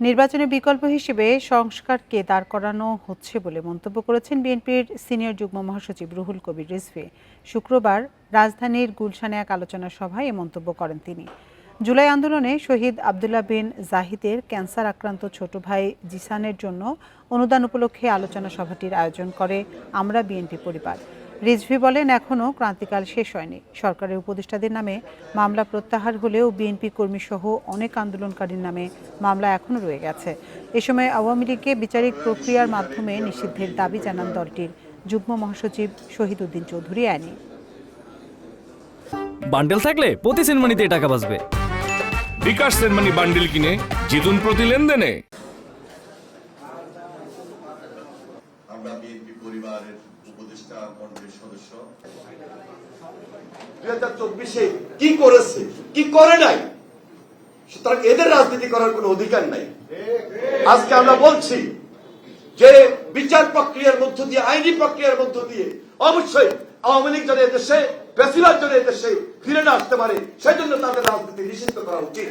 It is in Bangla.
নির্বাচনের বিকল্প হিসেবে সংস্কারকে দাঁড় করানো হচ্ছে বলে মন্তব্য করেছেন বিএনপির সিনিয়র যুগ্ম মহাসচিব রুহুল কবির রিজভী। শুক্রবার রাজধানীর গুলশানে এক আলোচনা সভায় এ মন্তব্য করেন তিনি। জুলাই আন্দোলনে শহীদ আবদুল্লাহ বিন জাহিদের ক্যান্সার আক্রান্ত ছোট ভাই জিসানের জন্য অনুদান উপলক্ষে আলোচনা সভাটির আয়োজন করে আমরা বিএনপি পরিবার। রিজভি বলেন এখনও ক্রান্তিকাল শেষ হয়নি। সরকারের উপদেষ্টাদের নামে মামলা প্রত্যাহার হলেও বিএনপি কর্মী সহ অনেক আন্দোলনকারীর নামে মামলা এখনও রয়ে গেছে। এ সময় আওয়ামী লীগকে বিচারিক প্রক্রিয়ার মাধ্যমে নিষিদ্ধের দাবি জানান দলটির যুগ্ম মহাসচিব শহীদ উদ্দিন চৌধুরী আইনি বান্ডেল থাকলে প্রতি সেনমানিতে টাকা বাঁচবে। বিকাশ সেনমানি বান্ডিল কিনে জিতুন প্রতি লেনদেনে। আমরা বিএনপি পরিবারের উপদেষ্টা মন্ডলীর সদস্য। দুই হাজার চব্বিশে কি করেছে, কি করে নাই, সুতরাং এদের রাজনীতি করার কোনো অধিকার নাই। আজকে আমরা বলছি যে বিচার প্রক্রিয়ার মধ্য দিয়ে, আইনি প্রক্রিয়ার মধ্য দিয়ে অবশ্যই আওয়ামী লীগ যেন এদেশে, বেশিরভাগ যেন এদেশে ফিরে না আসতে পারে, সেজন্য তাদের রাজনীতি নিষিদ্ধ করা উচিত।